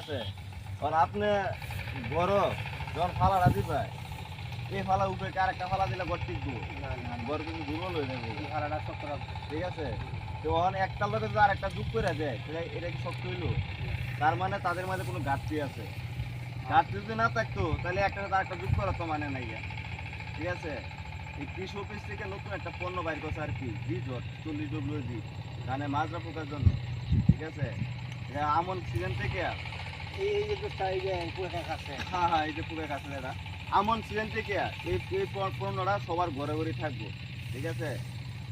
আছে। আর আপনি বড় যখন ফালাটা দিবে এই ফালা উপরে কার একটা ফালা দিলে গড় টিকবো? গড় কিন্তু দুর্বল হয়ে যাবে। ভাড়াটা শক্ত ঠিক আছে? তো ওখানে একটা লোকে যদি আর একটা যুগ করে দেয় এটা কি শক্ত হইল? তার মানে তাদের মাঝে কোনো ঘাটতি আছে। ঘাটতি যদি না থাকতো তাহলে একটা সাথে আরেকটা যুগ করা তো মানে নাই ঠিক আছে? এই কৃষি অফিস থেকে নতুন একটা পণ্য বাইর করছে আর কি বিজট চল্লিশ ডব্লিউ জি ধানে মাজরা পোকার জন্য। ঠিক আছে? এটা আমন সিজন থেকে এই যে এই যে পুরো খাচ্ছে হ্যাঁ হ্যাঁ এই যে পুরো কাছে এটা আমন সিজন থেকে এই এই পণ্যটা সবার ঘরে ঘরে থাকব ঠিক আছে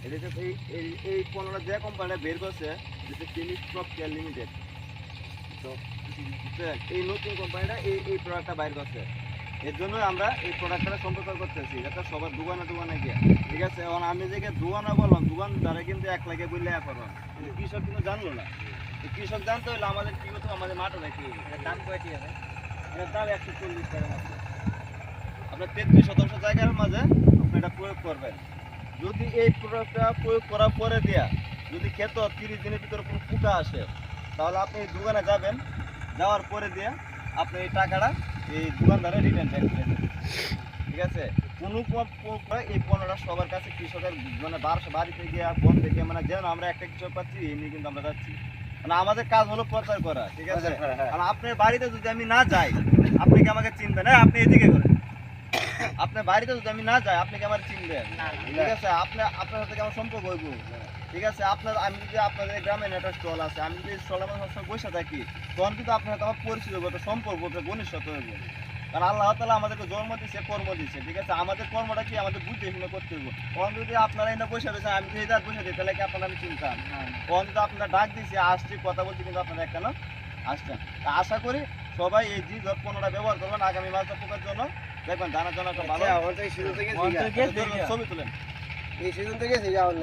এটা এই এই পণ্যটা যে কোম্পানিটা বের করছে যেটা ক্রপ কেয়ার লিমিটেড তো? এই নতুন কোম্পানিটা এই এই প্রোডাক্টটা বাইর করছে এর জন্যই আমরা এই প্রোডাক্টটা সম্পর্ক করতেছি যাতে সবার দোকানে দোকানে গিয়ে ঠিক আছে এখন আমি যে দোকানে বললাম দোকান দ্বারা কিন্তু এক লাগে বললে এক করলাম কৃষক কিন্তু জানলো না তো কৃষক জানতে হলে আমাদের কি হবে? আমাদের মাঠে রাখতে হবে এটার দাম কয়টি আছে এটার দাম একশো চল্লিশ টাকা আপনার তেত্রিশ শতাংশ জায়গার মাঝে আপনি এটা প্রয়োগ করবেন। যদি এই প্রোডাক্টটা প্রয়োগ করার পরে দেয়া যদি খেত তিরিশ দিনের ভিতরে কোনো পোকা আসে, তাহলে আপনি দোকানে যাবেন, যাওয়ার পরে দিয়ে আপনি এই টাকাটা এই দোকানদারে রিটার্ন ব্যাক করে দেবেন। ঠিক আছে? কোনো এই পণ্যটা সবার কাছে কৃষকের মানে বারোশো বাড়িতে গিয়ে বন থেকে মানে যেন আমরা একটা কৃষক পাচ্ছি এই নিয়ে কিন্তু আমরা যাচ্ছি। আমাদের কাজ হলো প্রচার করা ঠিক আছে? আর আপনার বাড়িতে যদি আমি না যাই আপনি কি আমাকে চিনবেন? হ্যাঁ আপনি এদিকে করেন আপনার বাড়িতে যদি আমি না যাই আপনি কি আমার চিনবেন? ঠিক আছে? আপনি আপনার সাথে কি আমার সম্পর্ক হইব? ঠিক আছে? আপনার আমি যদি আপনাদের গ্রামে একটা স্টল আছে আমি যদি স্টলের মধ্যে সবসময় বসে থাকি তখন কিন্তু আপনার সাথে আমার পরিচিত হবে সম্পর্ক ঘনিষ্ঠ হইব। কারণ আল্লাহ তালা আমাদেরকে জন্ম দিচ্ছে কর্ম দিচ্ছে ঠিক আছে? আমাদের কর্মটা কি? আমাদের বুঝে শুনে করতে হবে। তখন যদি আপনারা এনে বসে রয়েছেন আমি যদি এদার বসে দিই তাহলে কি আপনারা আমি চিনতাম তখন কিন্তু আপনারা ডাক দিয়েছি আসছি কথা বলছি কিন্তু আপনারা একখানা আসছেন। তা আশা করি সবাই এই জি জট পণ্যটা ব্যবহার করবেন আগামী মাসটা পোকার জন্য। দেখবেন জানার জন্য একটা ভালো আচ্ছা, ছবি তুলেন। এই সিজন থেকে যাওয়ার